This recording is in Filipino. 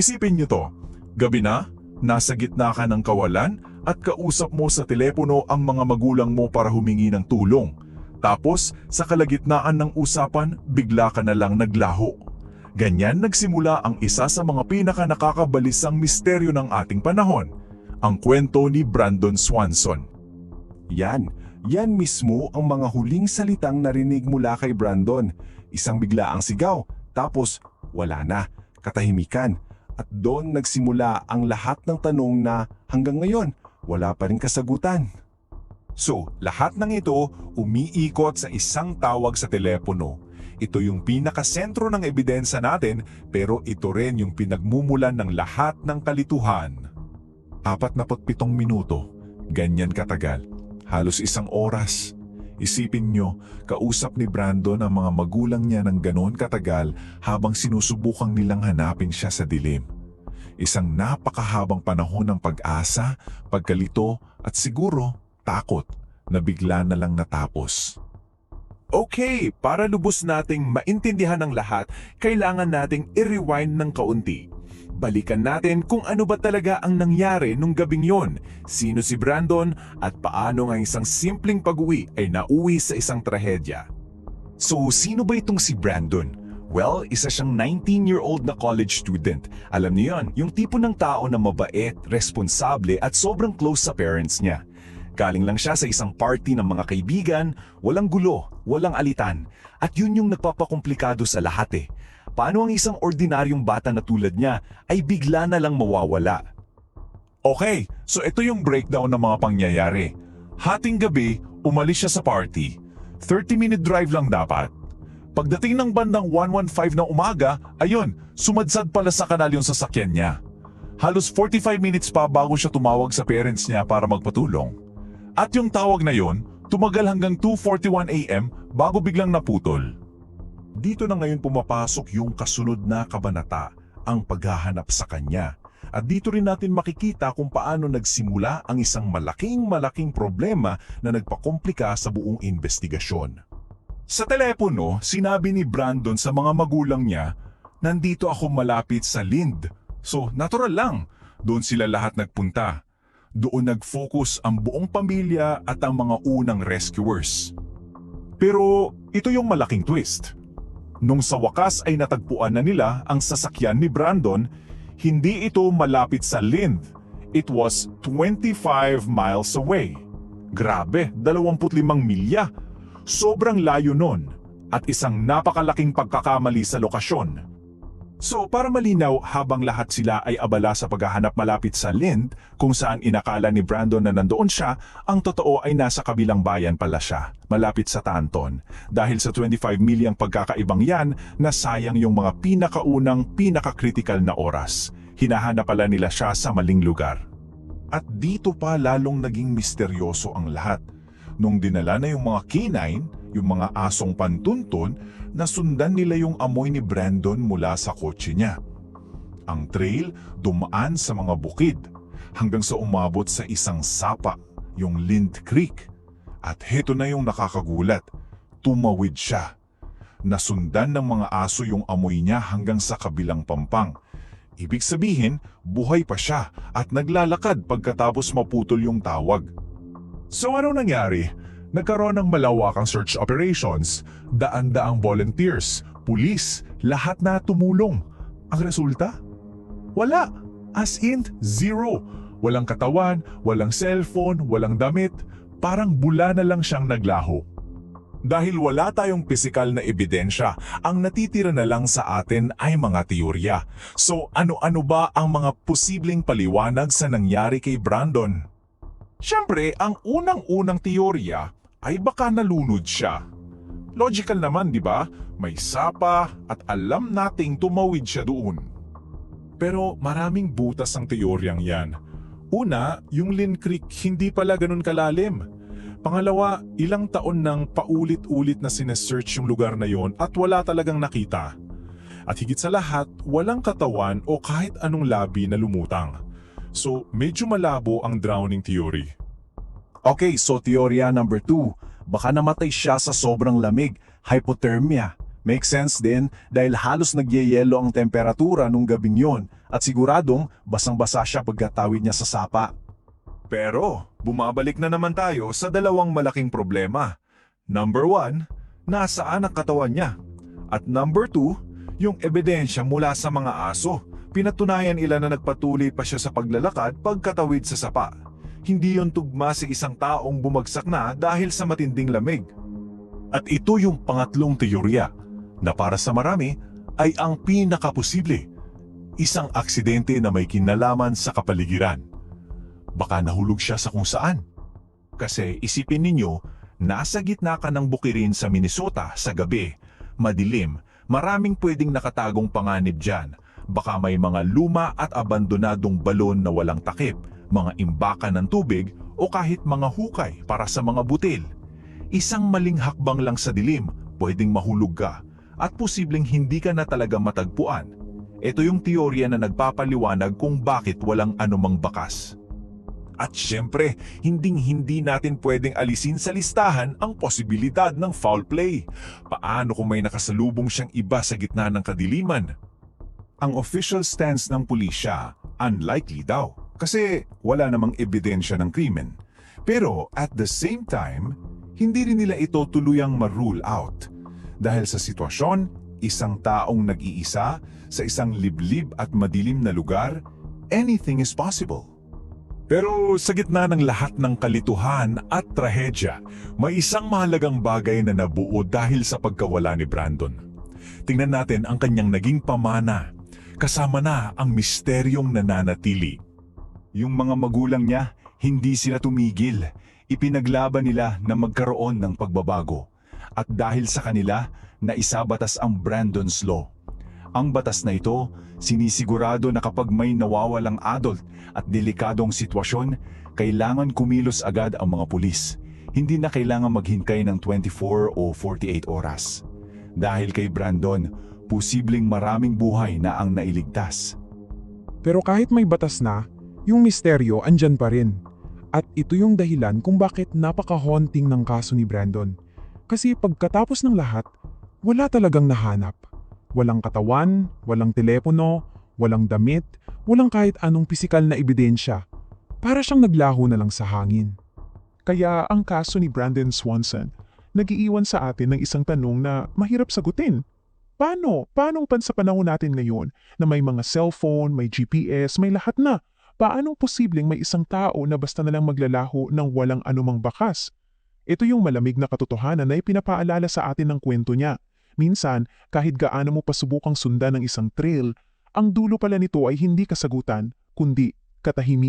Isipin niyo to, gabi na, nasa gitna ka ng kawalan at kausap mo sa telepono ang mga magulang mo para humingi ng tulong. Tapos, sa kalagitnaan ng usapan, bigla ka na lang naglaho. Ganyan nagsimula ang isa sa mga pinaka nakakabalisang misteryo ng ating panahon, ang kwento ni Brandon Swanson. Yan, yan mismo ang mga huling salitang narinig mula kay Brandon. Isang biglaang sigaw, tapos wala na, katahimikan. At doon nagsimula ang lahat ng tanong na hanggang ngayon, wala pa rin kasagutan. So, lahat ng ito umiikot sa isang tawag sa telepono. Ito yung pinakasentro ng ebidensya natin pero ito rin yung pinagmumulan ng lahat ng kalituhan. 47 minuto. Ganyan katagal. Halos isang oras. Isipin nyo, kausap ni Brandon ang mga magulang niya ng ganoon katagal habang sinusubukang nilang hanapin siya sa dilim. Isang napakahabang panahon ng pag-asa, pagkalito at siguro takot na bigla na lang natapos. Okay, para lubos nating maintindihan ng lahat, kailangan nating i-rewind ng kaunti. Balikan natin kung ano ba talaga ang nangyari nung gabing yon, sino si Brandon at paano nga isang simpleng pag-uwi ay nauwi sa isang trahedya. So, sino ba itong si Brandon? Well, isa siyang 19-year-old na college student. Alam niyo yon, yung tipo ng tao na mabait, responsable at sobrang close sa parents niya. Galing lang siya sa isang party ng mga kaibigan, walang gulo, walang alitan. At yun yung nagpapakomplikado sa lahat eh. Paano ang isang ordinaryong bata na tulad niya ay bigla na lang mawawala? Okay, so ito yung breakdown ng mga pangyayari. Hating gabi, umalis siya sa party. 30-minute drive lang dapat. Pagdating ng bandang 115 ng umaga, ayun, sumadsad pala sa kanal yung sasakyan niya. Halos 45 minutes pa bago siya tumawag sa parents niya para magpatulong. At yung tawag na yon, tumagal hanggang 2.41 a.m. bago biglang naputol. Dito na ngayon pumapasok yung kasunod na kabanata, ang paghahanap sa kanya. At dito rin natin makikita kung paano nagsimula ang isang malaking-malaking problema na nagpakomplika sa buong investigasyon. Sa telepono, sinabi ni Brandon sa mga magulang niya, nandito ako malapit sa Lind. So, natural lang, doon sila lahat nagpunta. Doon nag-focus ang buong pamilya at ang mga unang rescuers. Pero ito yung malaking twist. Nung sa wakas ay natagpuan na nila ang sasakyan ni Brandon, hindi ito malapit sa Lind. It was 25 miles away. Grabe, 25 milya. Sobrang layo nun at isang napakalaking pagkakamali sa lokasyon. So para malinaw habang lahat sila ay abala sa paghahanap malapit sa Lind kung saan inakala ni Brandon na nandoon siya, ang totoo ay nasa kabilang bayan pala siya, malapit sa Tanton. Dahil sa 25 milyang pagkakaibang yan, nasayang yung mga pinakaunang pinakakritikal na oras. Hinahanap pala nila siya sa maling lugar. At dito pa lalong naging misteryoso ang lahat. Nung dinala na yung mga canine, yung mga asong pantuntun, nasundan nila yung amoy ni Brandon mula sa kotse niya. Ang trail dumaan sa mga bukid hanggang sa umabot sa isang sapa, yung Lind Creek. At heto na yung nakakagulat, tumawid siya. Nasundan ng mga aso yung amoy niya hanggang sa kabilang pampang. Ibig sabihin, buhay pa siya at naglalakad pagkatapos maputol yung tawag. So ano nangyari? Nagkaroon ng malawakang search operations, daan-daang volunteers, pulis, lahat na tumulong. Ang resulta? Wala. As in, zero. Walang katawan, walang cellphone, walang damit. Parang bula na lang siyang naglaho. Dahil wala tayong pisikal na ebidensya, ang natitira na lang sa atin ay mga teorya. So ano-ano ba ang mga posibleng paliwanag sa nangyari kay Brandon? Siyempre, ang unang-unang teorya ay baka nalunod siya. Logical naman, di ba? May sapa at alam nating tumawid siya doon. Pero maraming butas ang teoryang yan. Una, yung Lynn Creek hindi pala ganun kalalim. Pangalawa, ilang taon nang paulit-ulit na sinesearch yung lugar na yon at wala talagang nakita. At higit sa lahat, walang katawan o kahit anong labi na lumutang. So, medyo malabo ang drowning theory. Okay, so teorya number 2. Baka namatay siya sa sobrang lamig, hypothermia. Make sense din dahil halos nagyeyelo ang temperatura nung gabing yon at siguradong basang-basa siya pagkatawid niya sa sapa. Pero, bumabalik na naman tayo sa dalawang malaking problema. Number one, nasaan ang katawan niya? At number two, yung ebidensya mula sa mga aso. Pinatunayan ila na nagpatuloy pa siya sa paglalakad pagkatawid sa sapa. Hindi yon tugma sa isang taong bumagsak na dahil sa matinding lamig. At ito yung pangatlong teorya na para sa marami ay ang pinakaposible. Isang aksidente na may kinalaman sa kapaligiran baka nahulog siya sa kung saan. Kasi isipin ninyo, nasa gitna ka ng bukirin sa Minnesota sa gabi, madilim, maraming pwedeng nakatagong panganib dyan. Baka may mga luma at abandonadong balon na walang takip, mga imbakan ng tubig o kahit mga hukay para sa mga butil. Isang maling hakbang lang sa dilim, pwedeng mahulog ka at posibleng hindi ka na talaga matagpuan. Ito yung teorya na nagpapaliwanag kung bakit walang anumang bakas. At syempre, hinding-hindi natin pwedeng alisin sa listahan ang posibilidad ng foul play. Paano kung may nakasalubong siyang iba sa gitna ng kadiliman? Ang official stance ng pulisya, unlikely daw. Kasi wala namang ebidensya ng krimen. Pero at the same time, hindi rin nila ito tuluyang ma-rule out. Dahil sa sitwasyon, isang taong nag-iisa sa isang liblib at madilim na lugar, anything is possible. Pero sa gitna ng lahat ng kalituhan at trahedya, may isang mahalagang bagay na nabuo dahil sa pagkawala ni Brandon. Tingnan natin ang kanyang naging pamana. Kasama na ang misteryong nananatili. Yung mga magulang niya, hindi sila tumigil. Ipinaglaban nila na magkaroon ng pagbabago. At dahil sa kanila, naisabatas ang Brandon's Law. Ang batas na ito, sinisigurado na kapag may nawawalang adult at delikadong sitwasyon, kailangan kumilos agad ang mga pulis. Hindi na kailangan maghintay ng 24 o 48 oras. Dahil kay Brandon, posibleng maraming buhay na ang nailigtas. Pero kahit may batas na, yung misteryo andyan pa rin. At ito yung dahilan kung bakit napaka-haunting ng kaso ni Brandon. Kasi pagkatapos ng lahat, wala talagang nahanap. Walang katawan, walang telepono, walang damit, walang kahit anong pisikal na ebidensya. Para siyang naglaho na lang sa hangin. Kaya ang kaso ni Brandon Swanson, nagiiwan sa atin ng isang tanong na mahirap sagutin. Paano? Paano pan sa panahon natin ngayon na may mga cellphone, may GPS, may lahat na? Paano posibleng may isang tao na basta na lang maglalaho ng walang anumang bakas? Ito yung malamig na katotohanan na ipinapaalala sa atin ng kwento niya. Minsan, kahit gaano mo pasubukang sundan ng isang trail, ang dulo pala nito ay hindi kasagutan, kundi katahimikan.